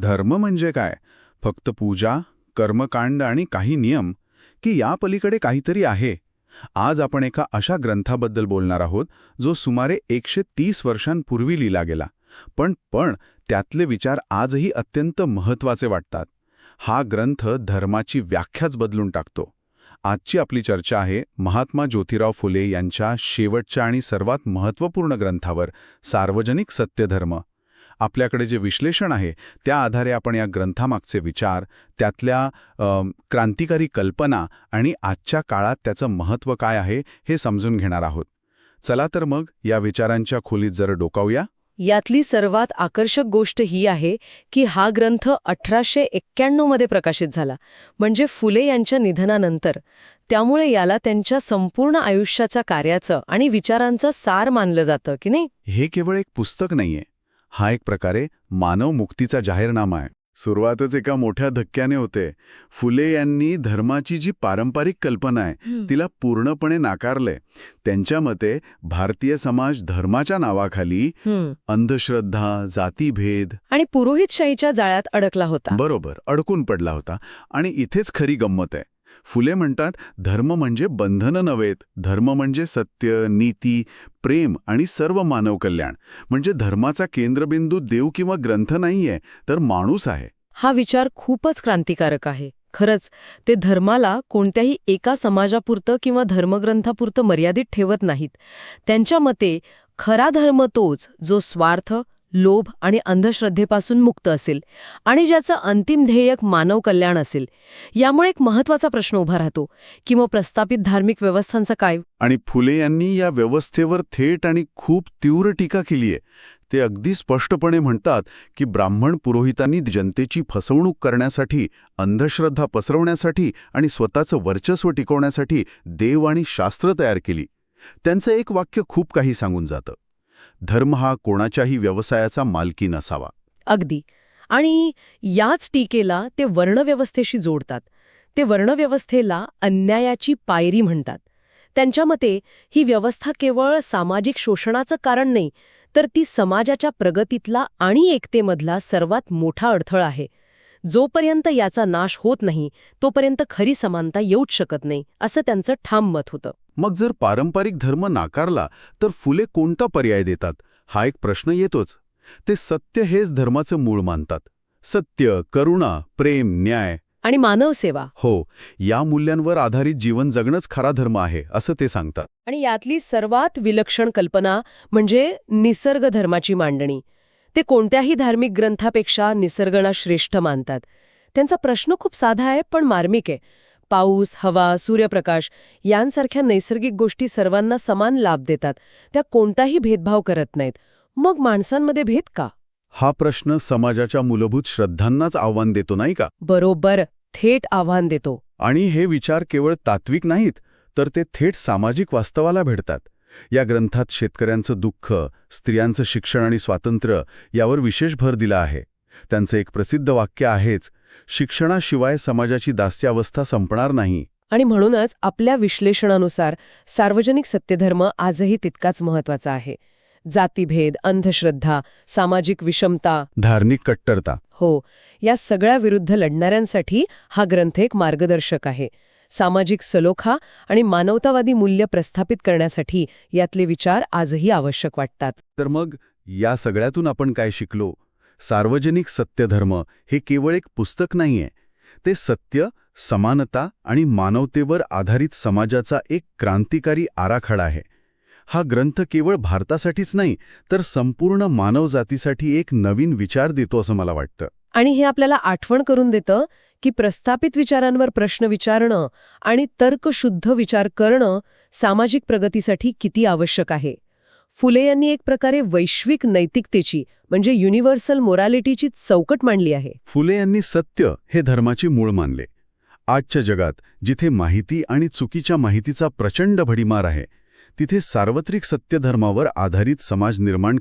धर्म म्हणजे काय? फक्त पूजा कर्मकांड आणि काही नियम? की या पलीकडे काहीतरी आहे? आज आपण एका अशा ग्रंथाबद्दल बोलणार आहोत जो सुमारे एकशे तीस वर्षांपूर्वी लिहिला गेला. पण पण त्यातले विचार आजही अत्यंत महत्त्वाचे वाटतात. हा ग्रंथ धर्माची व्याख्याच बदलून टाकतो. आजची आपली चर्चा आहे महात्मा ज्योतिराव फुले यांच्या शेवटच्या आणि सर्वात महत्त्वपूर्ण ग्रंथावर सार्वजनिक सत्यधर्म. आपल्याकडे जे विश्लेषण आहे त्या आधारे आपण या ग्रंथामागचे विचार त्यातल्या क्रांतिकारी कल्पना आणि आजच्या काळात त्याचं महत्त्व काय आहे हे समजून घेणार आहोत. चला तर मग या विचारांच्या खोलीत जर डोकावूया. यातली सर्वात आकर्षक गोष्ट ही आहे की हा ग्रंथ अठराशे एक्क्याण्णवमध्ये प्रकाशित झाला म्हणजे फुले यांच्या निधनानंतर. त्यामुळे याला त्यांच्या संपूर्ण आयुष्याच्या कार्याचं आणि विचारांचं सार मानलं जातं की नाही? हे केवळ एक पुस्तक नाहीये. हा एक प्रकारे मानव मुक्तीचा जाहीरनामा आहे. सुरुवातच एका मोठ्या धक्क्याने होते. फुले यांनी धर्माची जी पारंपरिक कल्पना आहे तिला पूर्णपणे नाकारले. त्यांच्या मते भारतीय समाज धर्माच्या नावाखाली. अंधश्रद्धा जातीभेद आणि पुरोहितशाहीच्या जाळ्यात अडकला होता. बरोबर अडकून पडला होता. आणि इथेच खरी गंमत आहे. फुले म्हणतात धर्म म्हणजे बंधनं नव्हेत. धर्म म्हणजे सत्य नीती प्रेम आणि सर्व मानव कल्याण. म्हणजे धर्माचा केंद्रबिंदू देव किंवा ग्रंथ नाहीये तर माणूस आहे. हा विचार खूपच क्रांतिकारक आहे. खरंच ते धर्माला कोणत्याही एका समाजापुरतं किंवा धर्मग्रंथापुरतं मर्यादित ठेवत नाहीत. त्यांच्या मते खरा धर्म तोच जो स्वार्थ लोभ आणि अंधश्रद्धेपासून मुक्त असेल आणि ज्याचं अंतिम ध्येयक मानव कल्याण असेल. यामुळे एक महत्त्वाचा प्रश्न उभा राहतो की मग प्रस्थापित धार्मिक व्यवस्थांचं काय? आणि फुले यांनी या व्यवस्थेवर थेट आणि खूप तीव्र टीका केली आहे. ते अगदी स्पष्टपणे म्हणतात की ब्राह्मण पुरोहितांनी जनतेची फसवणूक करण्यासाठी अंधश्रद्धा पसरवण्यासाठी आणि स्वतःचं वर्चस्व टिकवण्यासाठी देव आणि शास्त्र तयार केली. त्यांचं एक वाक्य खूप काही सांगून जातं. धर्म हा कोणाच्याही व्यवसायाचा मालकी नसावा. अगदी. आणि याच टीकेला ते वर्णव्यवस्थेशी जोडतात. ते वर्णव्यवस्थेला अन्यायाची पायरी म्हणतात. त्यांच्या मते ही व्यवस्था केवळ सामाजिक शोषणाचं कारण नाही तर ती समाजाच्या प्रगतीतला आणि एकतेमधला सर्वात मोठा अडथळा आहे. जोपर्यंत याचा नाश होत नाही तोपर्यंत खरी समानता येऊच शकत नाही असं त्यांचं ठाम मत होतं. मग जर पारंपरिक धर्म नाकारला तर फुले कोणता पर्याय देतात? हा एक प्रश्न येतोच. ते सत्य हेच धर्माचं मूळ मानतात. सत्य करुणा प्रेम न्याय. आणि मानवसेवा हो या मूल्यांवर आधारित जीवन जगणंच खरा धर्म आहे असं ते सांगतात. आणि यातली सर्वात विलक्षण कल्पना म्हणजे निसर्ग धर्माची मांडणी. ते कोणत्याही धार्मिक ग्रंथापेक्षा निसर्गला श्रेष्ठ मानतात. त्यांचा प्रश्न खूप साधा आहे पण मार्मिक आहे. पाऊस हवा सूर्यप्रकाश यांसारख्या नैसर्गिक गोष्टी सर्वांना समान लाभ देतात. त्या कोणताही भेदभाव करत नाहीत. मग माणसांमध्ये भेद का? हा प्रश्न समाजाच्या मूलभूत श्रद्धांनाच आव्हान देतो नाही का? बरोबर थेट आव्हान देतो. आणि हे विचार केवळ तात्विक नाहीत तर ते थेट सामाजिक वास्तवाला भेटतात या ग्रंथात शेतकऱ्यांचं दुःख स्त्रियांचं शिक्षण आणि स्वातंत्र्य यावर विशेष भर दिला आहे. त्यांचं एक प्रसिद्ध वाक्य आहेच शिक्षणाशिवाय समाजाची दास्यावस्था संपणार नाही. आणि म्हणूनच आपल्या विश्लेषणानुसार सार्वजनिक सत्यधर्म आजही तितकाच महत्त्वाचा आहे. जातीभेद अंधश्रद्धा सामाजिक विषमता धार्मिक कट्टरता. हो या सगळ्या विरुद्ध लढणाऱ्यांसाठी हा ग्रंथ एक मार्गदर्शक आहे. सामाजिक सलोखा आणि मानवतावादी मूल्य प्रस्थापित करण्यासाठी यातले विचार आजही आवश्यक वाटतात. तर मग या सगळ्यातून आपण काय शिकलो? सार्वजनिक सत्यधर्म हे केवळ एक पुस्तक नाहीये. ते सत्य समानता आणि मानवतेवर आधारित समाजाचा एक क्रांतिकारी आराखडा आहे. हा ग्रंथ केवळ भारतासाठीच नाही तर संपूर्ण मानवजातीसाठी एक नवीन विचार देतो असं मला वाटतं. आणि हे आपल्याला आठवण करून देतं की प्रस्थापित विचारांवर प्रश्न विचारणं आणि तर्कशुद्ध विचार करणं सामाजिक प्रगतीसाठी किती आवश्यक आहे. फुले यांनी एक प्रकारे वैश्विक नैतिकतेची म्हणजे युनिव्हर्सल मोरॅलिटीची चौकट मांडली आहे. फुले यांनी सत्य हे धर्माची मूळ मानले. आजच्या जगात जिथे माहिती आणि चुकीच्या माहितीचा प्रचंड भडीमार आहे तिथे सार्वत्रिक सत्यधर्मावर आधारित समाज निर्माण